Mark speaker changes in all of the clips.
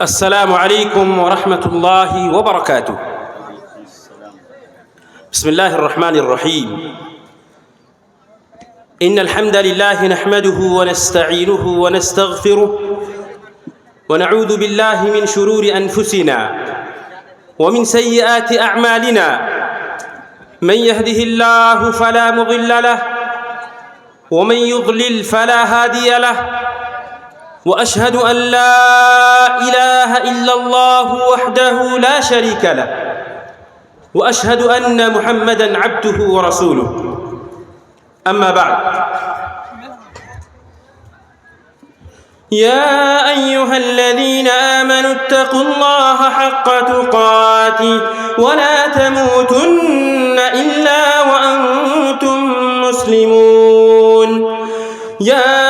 Speaker 1: السلام عليكم ورحمة الله وبركاته. بسم الله الرحمن الرحيم. إن الحمد لله نحمده ونستعينه ونستغفره ونعوذ بالله من شرور أنفسنا ومن سيئات أعمالنا. من يهده الله فلا مضل له ومن يضلل فلا هادي له وأشهد أن لا إله إلا الله وحده لا شريك له. وأشهد أن محمدا عبده ورسوله. أما بعد. يا أيها الذين آمنوا اتقوا الله حق تقاته ولا تموتن إلا وأنتم مسلمون. يا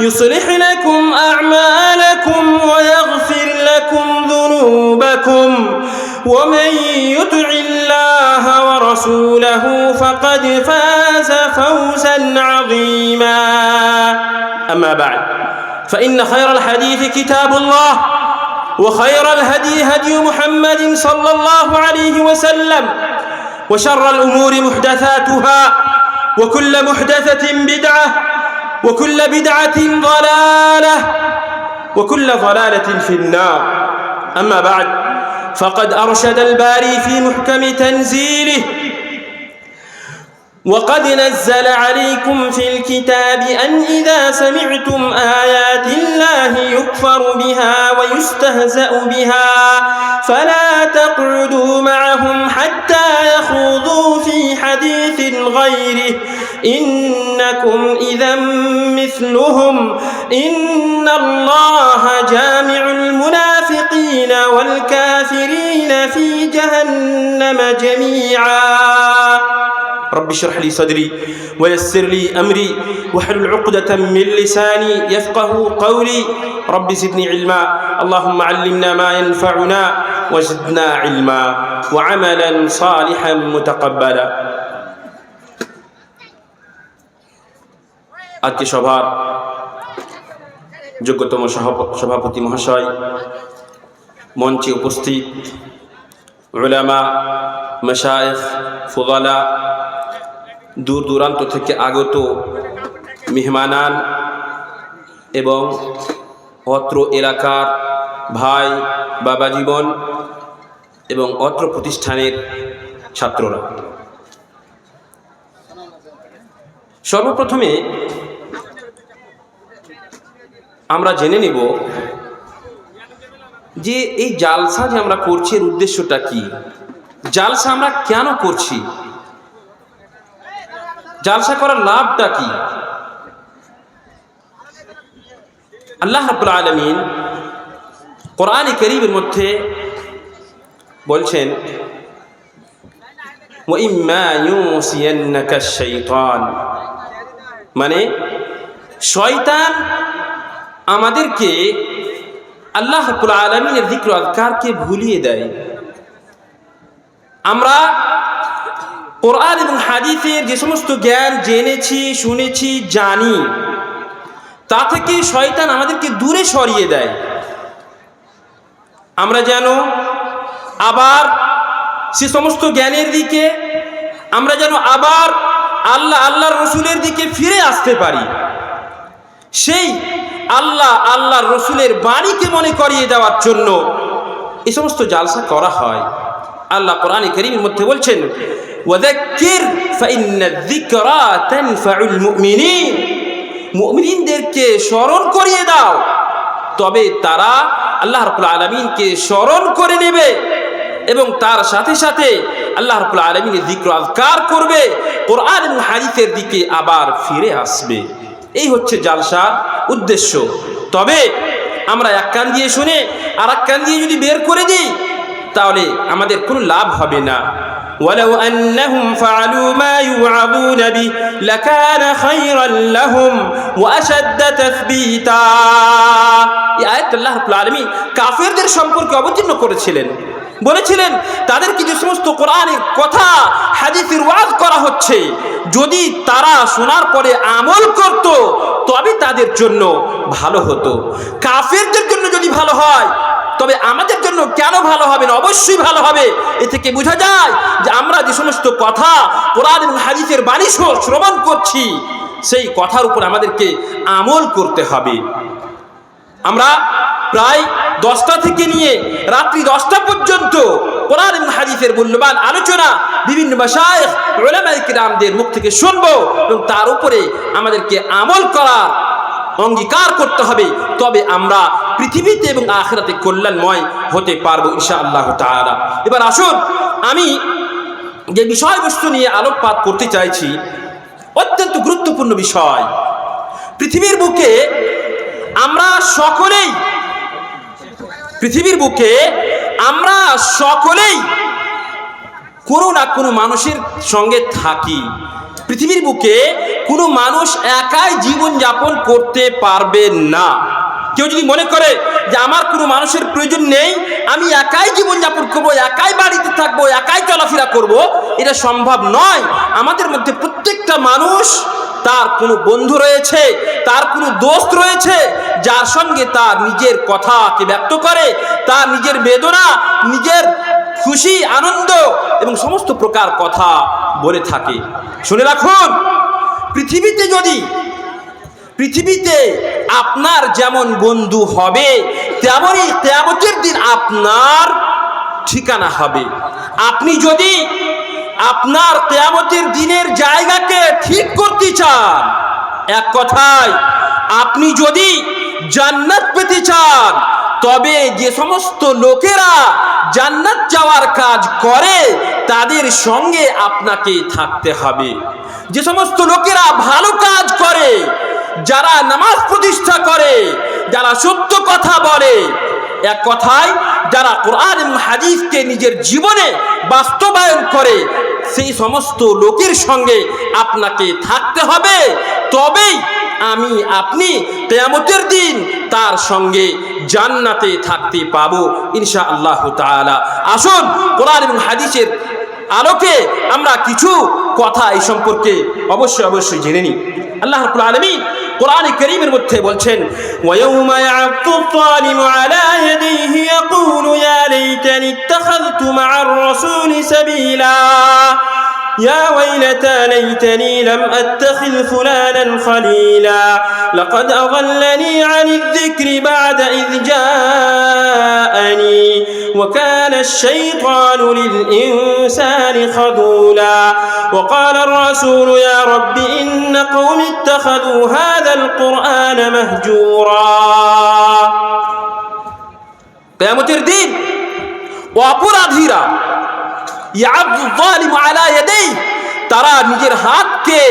Speaker 1: يصلح لكم أعمالكم ويغفر لكم ذنوبكم. ومن يطع الله ورسوله فقد فاز فوزا عظيما. أما بعد فإن خير الحديث كتاب الله وخير الهدي هدي محمد صلى الله عليه وسلم وشر الأمور محدثاتها وكل محدثة بدعة وكل بدعة ضلالة وكل ضلالة في النار. أما بعد فقد أرشد الباري في محكم تنزيله وقد نزل عليكم في الكتاب أن إذا سمعتم آيات الله يكفر بها ويستهزأ بها فلا تقعدوا معهم حتى يخوضوا في حديث غيره. إنكم إذا مثلهم. إن الله جامع المنافقين والكافرين في جهنم جميعا. رب اشرح لي صدري ويسر لي امري واحلل عقدة من لساني يفقه قولي رب زدني علما اللهم علمنا ما ينفعنا وزدنا علما وعملا صالحا متقبلا আজকে সভার যোগ্যতম সভাপতি মহাশয় মঞ্চে উপস্থিত উলামা মশায়েখ ফুদালা দূর দূরান্ত থেকে আগত মেহমানান এবং অত্র এলাকার ভাই বাবা জীবন এবং অত্র প্রতিষ্ঠানের ছাত্ররা। সর্বপ্রথমে আমরা জেনে নেব যে এই জালসা যে আমরা করছি এর উদ্দেশ্যটা কি? জালসা আমরা কেন করছি? জালসা করার লাভটা কি? আল্লাহ রাব্বুল আলামিন কোরআন করিমের মধ্যে বলছেন মানে শয়তান আমাদেরকে আল্লাহ আলামিনের যিকর আযকারকে ভুলিয়ে দেয়। আমরা কোরআন এবং হাদিসের যে সমস্ত জ্ঞান জেনেছি, শুনেছি, জানি, তা থেকে শয়তান আমাদেরকে দূরে সরিয়ে দেয়। আমরা যেন আবার সে সমস্ত জ্ঞানের দিকে, আমরা যেন আবার আল্লাহ, আল্লাহর রসুলের দিকে ফিরে আসতে পারি। সেই আল্লাহ, আল্লাহর রসুলের বাণীকে মনে করিয়ে দেওয়ার জন্য এ সমস্ত জালসা করা হয়। আল্লাহ কোরআনে করিমের মধ্যে বলছেন ওয়াদাক্কির ফাইন্না যিকরা তানফাউল মুমিনিন মুমিনদেরকে স্মরণ করিয়ে দাও। তবে তারা আল্লাহ রাব্বুল আলামিনকে স্মরণ করে নেবে এবং তার সাথে সাথে আল্লাহ রবুল আলমিনের দিক্র আজকার করবে, কোরআন এবং হাদিসের দিকে আবার ফিরে আসবে। এই হচ্ছে জালসার উদ্দেশ্য। তবে আমরা এক কান দিয়ে শুনে আর এক কান দিয়ে যদি বের করে দিই, তাহলে আমাদের কোনো লাভ হবে না। ولو أنهم فعلوا ما يوعظون به لكان خيرا لهم وأشد تثبيتا এই আয়াত আল্লাহ রাব্বুল আলামিন কাফেরদের সম্পর্কে অবতীর্ণ করেছিলেন বলেছিলেন, তাদেরকে যে সমস্ত কোরআনের কথা, হাদিসের ওয়াজ করা হচ্ছে, যদি তারা শোনার পরে আমল করত, তবে তাদের জন্য ভালো হতো। কাফেরদের জন্য যদি ভালো হয়, তবে আমাদের জন্য কেন ভালো হবে না? অবশ্যই ভালো হবে। এ থেকে বোঝা যায় যে আমরা যে সমস্ত কথা, কোরআন এবং হাদিসের বাণী শ্র- শ্রবণ করছি, সেই কথার উপর আমাদেরকে আমল করতে হবে। আমরা প্রায় দশটা থেকে নিয়ে রাত্রি দশটা পর্যন্ত কোরআন এবং মূল্যবান আলোচনা বিভিন্ন ওলামায়ে মুখ থেকে শুনব এবং তার উপরে আমাদেরকে আমল করা অঙ্গীকার করতে হবে। তবে আমরা পৃথিবীতে এবং আখেরাতে কল্যাণময় হতে পারব ইনশা আল্লাহ তাআলা। এবার আসুন, আমি যে বিষয়বস্তু নিয়ে আলোকপাত করতে চাইছি, অত্যন্ত গুরুত্বপূর্ণ বিষয়। পৃথিবীর বুকে আমরা সকলেই পৃথিবীর বুকে আমরা সকলেই কোনো না কোনো মানুষের সঙ্গে থাকি। পৃথিবীর বুকে কোনো মানুষ একাই জীবন যাপন করতে পারবে না। কেউ যদি মনে করে যে আমার কোনো মানুষের প্রয়োজন নেই, আমি একাই জীবন যাপন করব, একাই বাড়িতে থাকব, একাই চলাফেরা করব, এটা সম্ভব নয়। আমাদের মধ্যে প্রত্যেকটা মানুষ তার কোনো বন্ধু রয়েছে, তার কোনো দোস্ত রয়েছে, যার সঙ্গে তার নিজের কথাকে ব্যক্ত করে, তার নিজের বেদনা, নিজের খুশি, আনন্দ এবং সমস্ত প্রকার কথা বলে থাকে। শুনে রাখুন, পৃথিবীতে যদি, পৃথিবীতে আপনার যেমন বন্ধু হবে, তেমনই তেমতের দিন আপনার ঠিকানা হবে। আপনি যদি আপনার কেয়ামতের দিনের জায়গাকে ঠিক করতে চান। এক কথায়, আপনি যদি জান্নাত পেতে চান, তবে যে সমস্ত লোকেরা জান্নাত যাওয়ার কাজ করে, তাদের সঙ্গে আপনাকে থাকতে হবে। যে সমস্ত লোকেরা ভালো কাজ করে, যারা নামাজ প্রতিষ্ঠা করে, যারা সত্য কথা বলে এক কথায়, যারা কোরআন এবং হাদিসকে নিজের জীবনে বাস্তবায়ন করে, সেই সমস্ত লোকের সঙ্গে আপনাকে থাকতে হবে। তবেই আমি, আপনি কেয়ামতের দিন তার সঙ্গে জান্নাতে থাকতে পাবো ইনশা আল্লাহ তাআলা। আসুন, কোরআন এবং হাদিসের আলোকে আমরা কিছু কথা এই সম্পর্কে অবশ্যই অবশ্যই জেনে নিই। আল্লাহ আলামিন قرآن الكريم المتهي بولشين ويوم يعض الظالم على يديه يقول يا ليتني اتخذت مع الرسول سبيلا. يا ويلتى ليتني لم أتخذ فلانا خليلا. لقد أضلني عن الذكر بعد إذ جاءني. وكان الشيطان للإنسان خذولا. وقال الرسول يا رب إن قوم اتخذوا هذا القرآن مهجورا. قيام تردين وأقول ظهيرا তারা নিজের হাতকে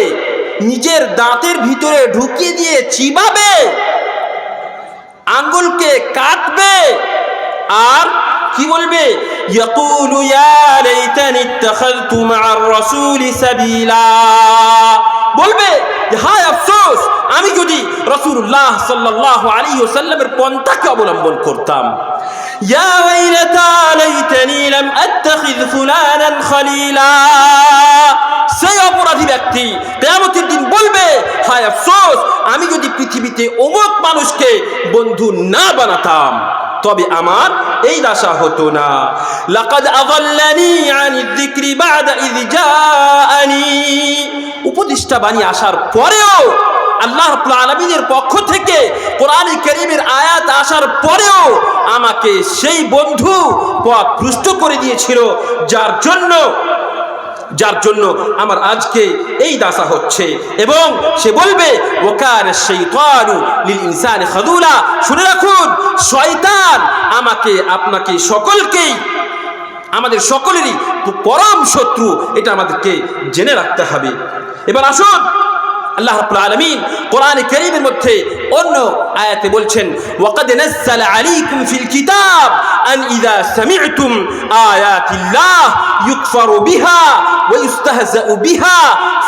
Speaker 1: নিজের দাঁতের ভিতরে ঢুকিয়ে দিয়ে চিবাবে, আঙ্গুলকে কাটবে, আর কি বলবে? বলবে হায় আফসোস, আমি যদি রাসূলুল্লাহ সাল্লাল্লাহু আলাইহি ওয়াসাল্লামের পন্থাকে অবলম্বন করতাম ইয়া ওয়াইলাতা লাইতানি লাম আত্তাখিয ফুলানান খলিলা সেই অপরাধী ব্যক্তি কেয়ামতের দিন বলবে, হায় আফসোস, আমি যদি পৃথিবীতে অমুক মানুষকে বন্ধু না বানাতাম, তবে আমার এই দশা হতো না। লাকাদ আযাল্লানি আনিদ যিকরি বাদা ইয জাআনি। উপদেষ্টা বাণী আসার পরেও আল্লাহ আলামিনের পক্ষ থেকে কোরআন কারীমের আয়াত আসার পরেও আমাকে সেই বন্ধু পথ পুষ্ট করে দিয়েছিল, যার জন্য যার জন্য আমার আজকে এই দাসা হচ্ছে। এবং সে বলবে ওকার শাইতানু লিল ইনসান খাদুলা। শুনে রাখুন, শয়তান আমাকে, আপনাকে সকলকেই, আমাদের সকলেরই পরম শত্রু, এটা আমাদেরকে জেনে রাখতে হবে। এবার আসুন আল্লাহ রাব্বুল আলামিন কোরআনে কারীমের মধ্যে অন্য আয়াতে বলছেন, ওয়াকাদ নাযালা আলাইকুম ফিল কিতাব আন ইযা সামি'তুম আয়াতিল্লাহ ইউকফারু বিহা ওয়া ইউস্তাহজাউ বিহা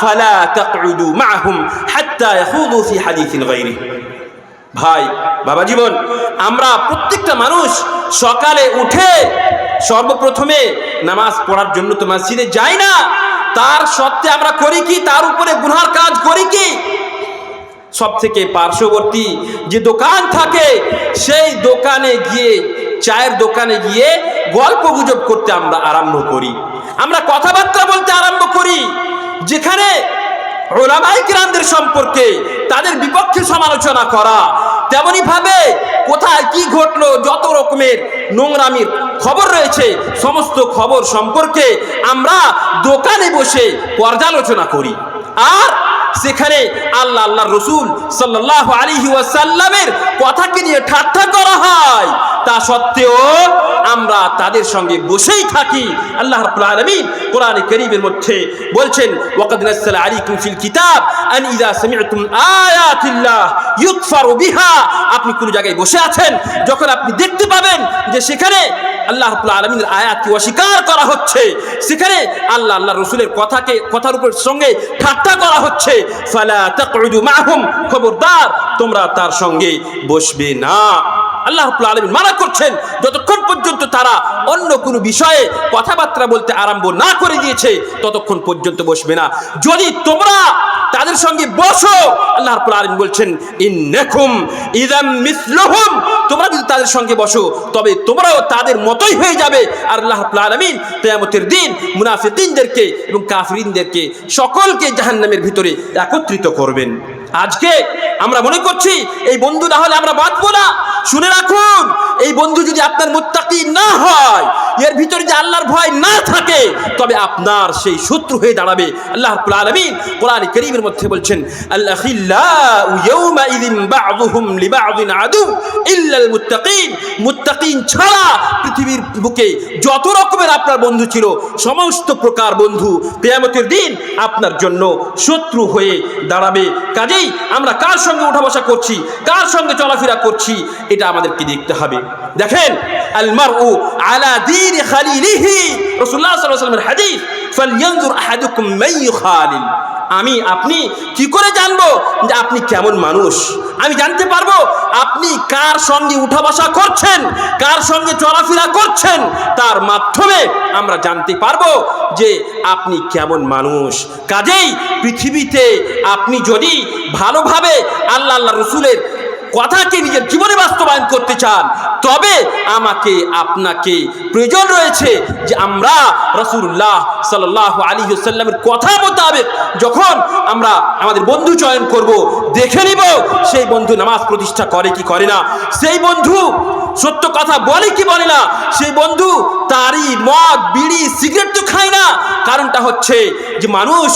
Speaker 1: ফালা তাকউদু মা'হুম হাত্তা ইয়াখুদু ফি হাদিসিন গায়রিহি। ভাই, বাবা জীবন, আমরা প্রত্যেকটা মানুষ সকালে উঠে সর্বপ্রথমে নামাজ পড়ার জন্য তো মসজিদে যাই না তার সত্ত্বে আমরা করি কি? তার উপরে গুনহার কাজ করি কি? সব থেকে পার্শ্ববর্তী যে দোকান থাকে, সেই দোকানে গিয়ে, চায়ের দোকানে গিয়ে গল্প গুজব করতে আমরা আরম্ভ করি। আমরা কথাবার্তা বলতে আরম্ভ করি, যেখানে ওলামাই কিরামদের সম্পর্কে তাদের বিপক্ষে সমালোচনা করা তেমনি ভাবে কোথায় কি ঘটলো, যত রকমের নোংরামির খবর রয়েছে, সমস্ত খবর সম্পর্কে আমরা দোকানে বসে পর্যালোচনা করি। আর সেখানে আল্লাহ আল্লাহ রসুল সাল্লাহ আলিহি ওয়াসাল্লামের কথাকে নিয়ে ঠাট্টা করা হয়। তা সত্ত্বেও আমরা তাদের সঙ্গে বসেই থাকি। আল্লাহ রাব্বুল কোরআনে কারীমের মধ্যে বলছেন, ওয়াকাদ নাযালা আলাইকুম কিতাব আন ইযা সামি'তুম আয়াতিল্লাহ। আপনি কোন জায়গায় বসে আছেন, যখন আপনি দেখতে পাবেন যে সেখানে আল্লাহ আলমিনের আয়াতকে অস্বীকার করা হচ্ছে, সেখানে আল্লাহ আল্লাহ রসুলের কথাকে, কথার উপর সঙ্গে ঠাট্টা করা হচ্ছে, ফালা খবরদার, তোমরা তার সঙ্গে বসবে না। আল্লাহ রাব্বুল আলামিন মানা করছেন, যতক্ষণ পর্যন্ত তারা অন্য কোনো বিষয়ে কথাবার্তা বলতে আরম্ভ না করে দিয়েছে, ততক্ষণ পর্যন্ত বসবে না। যদি তোমরা তাদের সঙ্গে বসো, আল্লাহ রাব্বুল আলামিন বলছেন, ইন্নাকুম ইদাম তোমরা যদি তাদের সঙ্গে বসো, তবে তোমরাও তাদের মতোই হয়ে যাবে। আর আল্লাহ আলামিন কিয়ামতের দিন মুনাফিকিনদেরকে এবং কাফরিনদেরকে সকলকে জাহান্নামের ভিতরে একত্রিত করবেন। আজকে আমরা মনে করছি, এই বন্ধু না হলে আমরা বাঁচবো না। শুনে রাখুন, এই বন্ধু যদি আপনার মুত্তাকি না হয়, এর ভিতরে যে আল্লাহর ভয় না থাকে, তবে আপনার সেই শত্রু হয়ে দাঁড়াবে। আল্লাহ রাব্বুল আলামিন কোরআন কারীমের মধ্যে বলছেন, আল-আখিল্লাউ ইয়াওমাইযিন বা'যুহুম লিবা'যিন আদু ইল্লাল মুত্তাকিন। মুত্তাকিন ছাড়া পৃথিবীর বুকে যত রকমের আপনার বন্ধু ছিল, সমস্ত প্রকার বন্ধু কিয়ামতের দিন আপনার জন্য শত্রু হয়ে দাঁড়াবে। কাজেই আমরা কার সঙ্গে উঠা বসা করছি, কার সঙ্গে চলাফেরা করছি এটা আমাদেরকে দেখতে হবে। দেখেন আমি, আপনি কি করে জানব যে আপনি কেমন মানুষ? আমি জানতে পারব আপনি কার সঙ্গে উঠা বসা করছেন, কার সঙ্গে চলাফেরা করছেন, তার মাধ্যমে আমরা জানতে পারব যে আপনি কেমন মানুষ। কাজেই পৃথিবীতে আপনি যদি ভালোভাবে আল্লাহ আল্লাহ রসুলের কথাকে নিজের জীবনে বাস্তবায়ন করতে চান, তবে আমাকে, আপনাকে প্রয়োজন রয়েছে যে আমরা রসুল্লাহ সাল্লাহ আলী সাল্লামের কথা মোতাবেক যখন আমরা আমাদের বন্ধু চয়ন করব, দেখে নিব সেই বন্ধু নামাজ প্রতিষ্ঠা করে কি করে না। সেই বন্ধু সত্য কথা বলে কি বলে না। সেই বন্ধু তারই মদ, বিড়ি, সিগারেট তো খায় না। কারণটা হচ্ছে যে মানুষ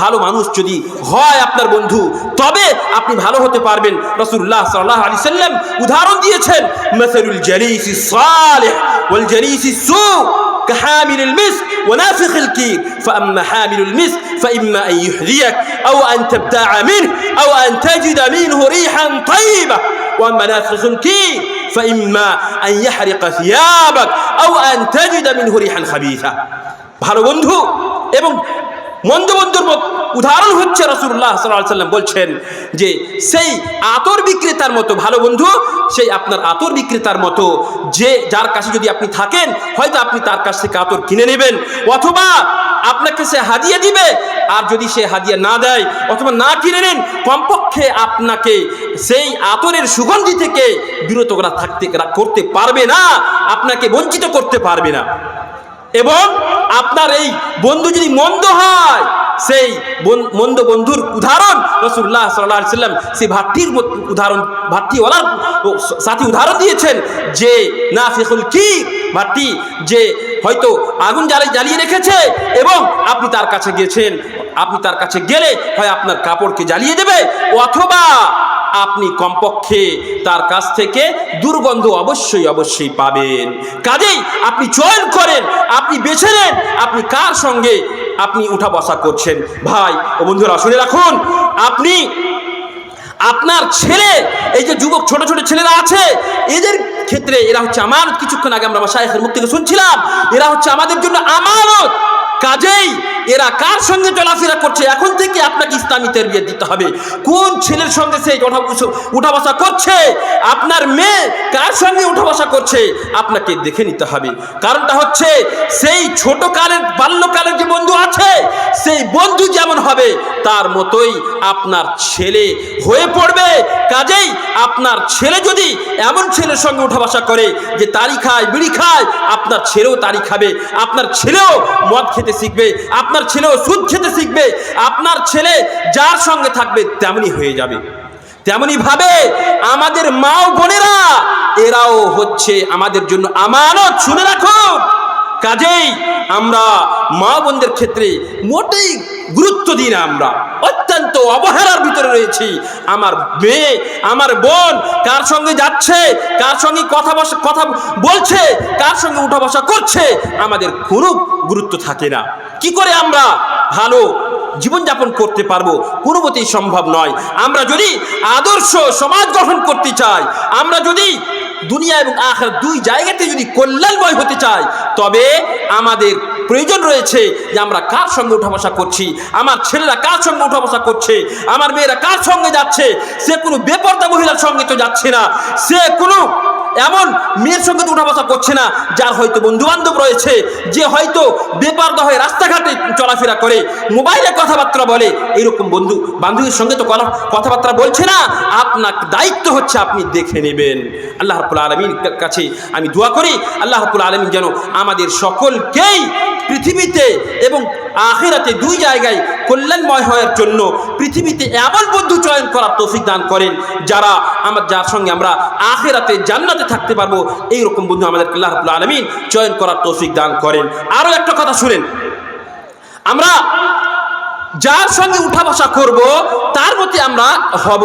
Speaker 1: ভালো মানুষ যদি হয় আপনার বন্ধু তবে আপনি ভালো হতে পারবেন রসুল্লাহ সাল্লাহ আলি সাল্লাম উদাহরণ দিয়েছেন মেসরুল জলিসি সালেহ ওয়াল জলিসি সু كحامل المسك ونافخ الكير فأما حامل المسك فإما أن يحذيك أو أن تبتاع منه أو أن تجد منه ريحا طيبة وأما نافخ الكير فإما أن يحرق ثيابك أو أن تجد منه ريحا خبيثة ভালো বন্ধু এবং মন্দ বন্ধুর মত- উদাহরণ হচ্ছে রসুল্লাহ সাল্লাহ সাল্লাম বলছেন যে, সেই আতর বিক্রেতার মতো, ভালো বন্ধু, সেই আপনার আতর বিক্রেতার মতো, যে যার কাছে যদি আপনি থাকেন, হয়তো আপনি তার কাছ থেকে আতর কিনে নেবেন। অথবা আপনাকে সে হাদিয়ে দিবে, আর যদি সে হাদিয়া না দেয়, অথবা না কিনে নেন, কমপক্ষে আপনাকে সেই আতরের সুগন্ধি থেকে বিরত করা থাকতে করতে পারবে না, আপনাকে বঞ্চিত করতে পারবে না। এবং আপনার এই বন্ধু যদি মন্দ হয়, সেই মন্দ বন্ধুর উদাহরণ রসুল্লাহ সাল্লাহ সাল্লাম সেই ভাতৃর উদাহরণ ভাতৃওয়ালার সাথী উদাহরণ দিয়েছেন যে না ফেকুল কি ভাতৃ যে হয়তো আগুন জ্বালিয়ে জ্বালিয়ে রেখেছে এবং আপনি তার কাছে গেছেন। আপনি তার কাছে গেলে হয় আপনার কাপড়কে জ্বালিয়ে দেবে অথবা আপনি কমপক্ষে তার কাছ থেকে দুর্গন্ধ অবশ্যই অবশ্যই পাবেন। কাজেই আপনি চয়ন করেন, আপনি বেছে নেন, আপনি কার সঙ্গে আপনি উঠা বসা করছেন। ভাই, ও বন্ধুরা, শুনে রাখুন, আপনি আপনার ছেলে, এই যে যুবক, ছোট ছোট ছেলেরা আছে, এদের ক্ষেত্রে এরা হচ্ছে আমানত। কিছুক্ষণ আগে আমরা শাহেখের মুখ থেকে শুনছিলাম, এরা হচ্ছে আমাদের জন্য আমানত। কাজেই এরা কার সঙ্গে চলাফেরা করছে? এখন থেকে আপনাকে ইসলামী তেরবিয়ত দিতে হবে। কোন ছেলের সঙ্গে সে উঠা বসা করছে? আপনার মেয়ে কার সঙ্গে উঠা বসা করছে? আপনাকে দেখে নিতে হবে। কারণটা হচ্ছে, সেই ছোট কালের বাল্যকালের যে বন্ধু আছে, সেই বন্ধু যেমন হবে, তার মতোই আপনার ছেলে হয়ে পড়বে। কাজেই আপনার ছেলে যদি এমন ছেলের সঙ্গে উঠা বসা করে যে তারি খায়, বিড়ি খায়, আপনার ছেলেও তারি খাবে। আপনার ছেলেও মদ খেতে শিখবে। আপনার ছেলেও সুদ খেতে শিখবে, আপনার ছেলে যার সঙ্গে থাকবে তেমনি হয়ে যাবে। তেমনি ভাবে আমাদের মা ও বোনেরা, এরাও হচ্ছে আমাদের জন্য আমানত। শুনে রাখুন। কাজেই আমরা মা বোনদের ক্ষেত্রে মোটেই গুরুত্ব দিই না আমরা। অত্যন্ত অবহেলার ভিতরে রয়েছি। আমার মেয়ে, আমার বোন কার সঙ্গে যাচ্ছে, কার সঙ্গে কথা বসা, কথা বলছে, কার সঙ্গে উঠা বসা করছে, আমাদের কোনো গুরুত্ব থাকে না। কি করে আমরা ভালো জীবনযাপন করতে পারব? কোনো সম্ভব নয়। আমরা যদি আদর্শ সমাজ গঠন করতে চাই, আমরা যদি দুনিয়া এবং আখের দুই জায়গাতে যদি কল্যাণময় হতে চায় তবে আমাদের প্রয়োজন রয়েছে যে আমরা কার সঙ্গে উঠা বসা করছি, আমার ছেলেরা কার সঙ্গে উঠা বসা করছে, আমার মেয়েরা কার সঙ্গে যাচ্ছে, সে কোনো বেপর্দা মহিলার সঙ্গে তো যাচ্ছে না, সে কোনো এমন মেয়ের সঙ্গে তো উঠা বসা করছে না, যার হয়তো বন্ধু বান্ধব রয়েছে, যে হয়তো বেপারদা হয়ে রাস্তাঘাটে চলাফেরা করে, মোবাইলে কথাবার্তা বলে এরকম বন্ধু, বান্ধবীর সঙ্গে তো কথা- কথাবার্তা বলছে না, আপনার দায়িত্ব হচ্ছে আপনি দেখে নেবেন। আল্লাহ রব্বুল আলমীর কাছে আমি দোয়া করি, আল্লাহ রব্বুল আলমিন যেন আমাদের সকলকেই পৃথিবীতে এবং আখেরাতে দুই জায়গায় কল্যাণময় হওয়ার জন্য পৃথিবীতে এমন বন্ধু চয়ন করার তৌফিক দান করেন যারা আমার, যার সঙ্গে আমরা আখেরাতে জান্নাতে থাকতে পারব, এইরকম বন্ধু আমাদের আল্লাহ রব্বুল আলমিন চয়ন করার তৌফিক দান করেন। আরও একটা কথা শুনেন। আমরা যার সঙ্গে উঠা বসা করব, তার মতে আমরা হব।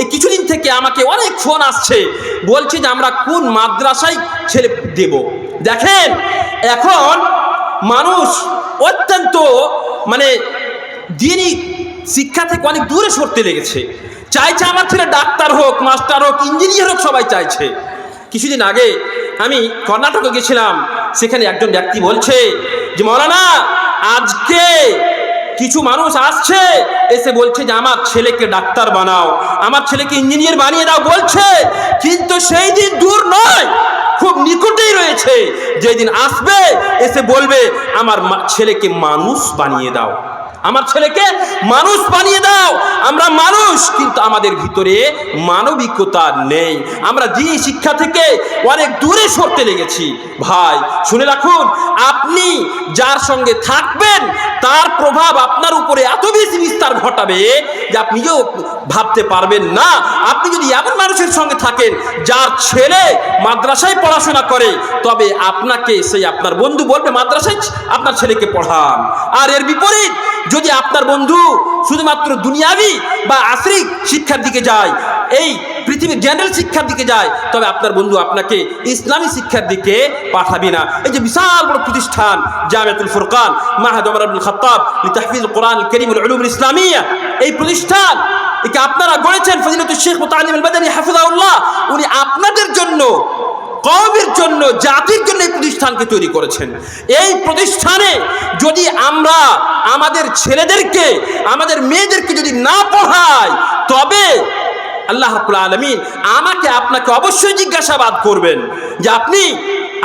Speaker 1: এই কিছুদিন থেকে আমাকে অনেক ফোন আসছে, বলছে যে আমরা কোন মাদ্রাসায় ছেলে দেব। দেখেন, এখন মানুষ অত্যন্ত মানে দিনই শিক্ষা থেকে অনেক দূরে সরতে লেগেছে। চাইছে আমার ছেলে ডাক্তার হোক, মাস্টার হোক, ইঞ্জিনিয়ার হোক, সবাই চাইছে। কিছুদিন আগে আমি কর্ণাটকে গেছিলাম, সেখানে একজন ব্যক্তি বলছে যে, মৌলানা, আজকে কিছু মানুষ আসছে, এসে বলছে যে, আমার ছেলেকে ডাক্তার বানাও, আমার ছেলেকে ইঞ্জিনিয়ার বানিয়ে দাও। বলছে, কিন্তু সেই দিন দূর নয়, খুব নিকটেই রয়েছে। যেদিন আসবে, এসে বলবে, আমার ছেলেকে মানুষ বানিয়ে দাও। আমার ছেলেকে মানুষ বানিয়ে দাও। আমরা মানুষ, কিন্তু আমাদের ভিতরে মানবিকতা নেই। আমরা দিন শিক্ষা থেকে অনেক দূরে সরতে লেগেছি। ভাই, শুনে রাখুন, আপনি যার সঙ্গে থাকবেন, তার প্রভাব আপনার উপরে এত বেশি বিস্তার ঘটাবে যে আপনি নিজেও ভাবতে পারবেন না। আপনি যদি এমন মানুষের সঙ্গে থাকেন, যার ছেলে মাদ্রাসায় পড়াশোনা করে, তবে আপনাকে সেই আপনার বন্ধু বলবে, মাদ্রাসায় আপনার ছেলেকে পড়ান। আর এর বিপরীত যদি আপনার বন্ধু শুধুমাত্র দুনিয়াবি বা আশ্রিক শিক্ষার দিকে যায়, এই পৃথিবীর জেনারেল শিক্ষার দিকে যায়, তবে আপনার বন্ধু আপনাকে ইসলামী শিক্ষার দিকে পাঠাবে না। এই যে বিশাল বড় প্রতিষ্ঠান, জামিয়াতুল ফুরকান, মাহাদ ওমর আব্দুল খাত্তাব, লিতাহফিজ কোরআন করিম উলুম ইসলামিয়া, এই প্রতিষ্ঠান, একে আপনারা গড়েছেন ফজিলতুল শেখ মুতালিম বাদানী হাফিজাউল্লাহ উনি আপনাদের জন্য কওমের জন্য, জাতির জন্য এই প্রতিষ্ঠানকে তৈরি করেছেন। এই প্রতিষ্ঠানে যদি আমরা আমাদের ছেলেদেরকে, আমাদের মেয়েদেরকে যদি না পড়াই, তবে আল্লাহ আলামিন আমাকে আপনাকে অবশ্যই জিজ্ঞাসাবাদ করবেন যে আপনি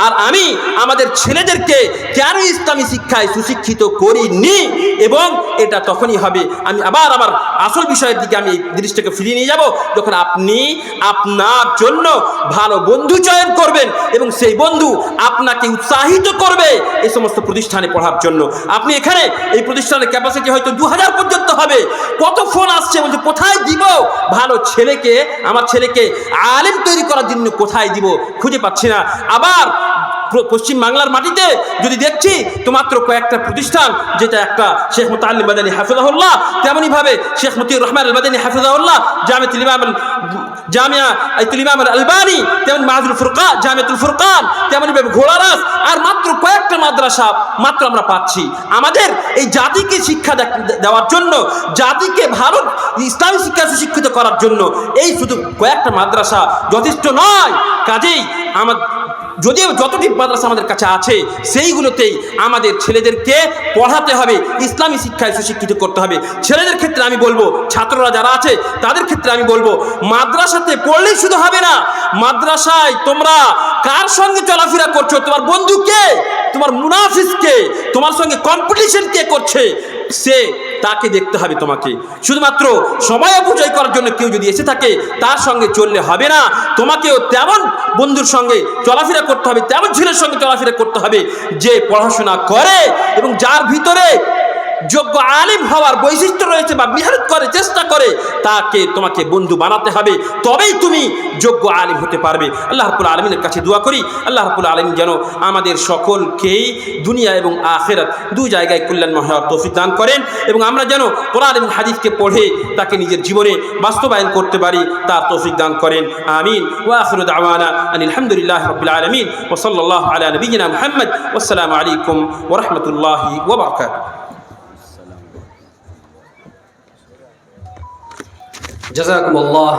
Speaker 1: আর আমি আমাদের ছেলেদেরকে কেন ইসলামী শিক্ষায় সুশিক্ষিত করিনি এবং এটা তখনই হবে। আমি আবার আমার আসল বিষয়ের দিকে আমি দৃষ্টিকে ফিরিয়ে নিয়ে যাব, যখন আপনি আপনার জন্য ভালো বন্ধু চয়ন করবেন এবং সেই বন্ধু আপনাকে উৎসাহিত করবে এই সমস্ত প্রতিষ্ঠানে পড়ার জন্য। আপনি এখানে এই প্রতিষ্ঠানের ক্যাপাসিটি হয়তো দু হাজার পর্যন্ত হবে। কত ফোন আসছে বলছে, কোথায় দিব? ভালো ছেলেকে, আমার ছেলেকে আলেম তৈরি করার জন্য কোথায় দিব খুঁজে পাচ্ছি না। আবার পশ্চিম বাংলার মাটিতে যদি দেখছি, তো মাত্র কয়েকটা প্রতিষ্ঠান, যেটা একটা শেখ মুতাল্লিম মাদানী হাফিজাহুল্লাহ তেমনইভাবে শেখ মতিউর রহমান আল মাদানী হাফিজাহুল্লাহ জামিয়াতুল ইমাম আল- জামিয়া আইতুল ইমাম আল, আলবানি, তেমন মাহাজুল ফুরকান জামিয়াতুল ফুরকান তেমনইভাবে ঘোড়ারাস আর মাত্র কয়েকটা মাদ্রাসা মাত্র আমরা পাচ্ছি। আমাদের এই জাতিকে শিক্ষা দেওয়ার জন্য, জাতিকে ভারত ইসলামী শিক্ষা সুশিক্ষিত করার জন্য, এই শুধু কয়েকটা মাদ্রাসা যথেষ্ট নয়। কাজেই আমার যদিও যতটি মাদ্রাসা আমাদের কাছে আছে, সেইগুলোতেই আমাদের ছেলেদেরকে পড়াতে হবে, ইসলামী শিক্ষায় সুশিক্ষিত করতে হবে। ছেলেদের ক্ষেত্রে আমি বলব, ছাত্ররা যারা আছে, তাদের ক্ষেত্রে আমি বলব, মাদ্রাসাতে পড়লেই শুধু হবে না। মাদ্রাসায় তোমরা কার সঙ্গে চলাফেরা করছ? তোমার বন্ধুকে তোমার মুনাফিসকে তোমার সঙ্গে কম্পিটিশন কে করছে? সে তাকে দেখতে হবে তোমাকে। শুধুমাত্র সময় অপচয় করার জন্য কেউ যদি এসে থাকে, তার সঙ্গে চললে হবে না। তোমাকেও তেমন বন্ধুর সঙ্গে চলাফেরা করতে হবে, তেমন ছেলের সঙ্গে চলাফেরা করতে হবে যে পড়াশোনা করে এবং যার ভিতরে যোগ্য আলিম হওয়ার বৈশিষ্ট্য রয়েছে বা মেহনত করে, চেষ্টা করে, তাকে তোমাকে বন্ধু বানাতে হবে। তবেই তুমি যোগ্য আলিম হতে পারবে। আল্লাহ রাব্বুল আলমিনের কাছে দোয়া করি, আল্লাহ রাব্বুল আলমিন যেন আমাদের সকলকেই দুনিয়া এবং আখেরাত দু জায়গায় কল্যাণময় হওয়ার তৌফিক দান করেন এবং আমরা যেন কোরআন এবং হাদিসকে পড়ে তাকে নিজের জীবনে বাস্তবায়ন করতে পারি, তার তৌফিক দান করেন। আমিন। ওয়া আখিরু দাওয়ানা আনিল হামদুলিল্লাহ রাব্বিল আলামিন। ওয়া সাল্লাল্লাহু আলা নবিয়িনা মুহাম্মদ। ওয়াসসালামু আলাইকুম ওয়া রাহমাতুল্লাহি جزاكم
Speaker 2: الله.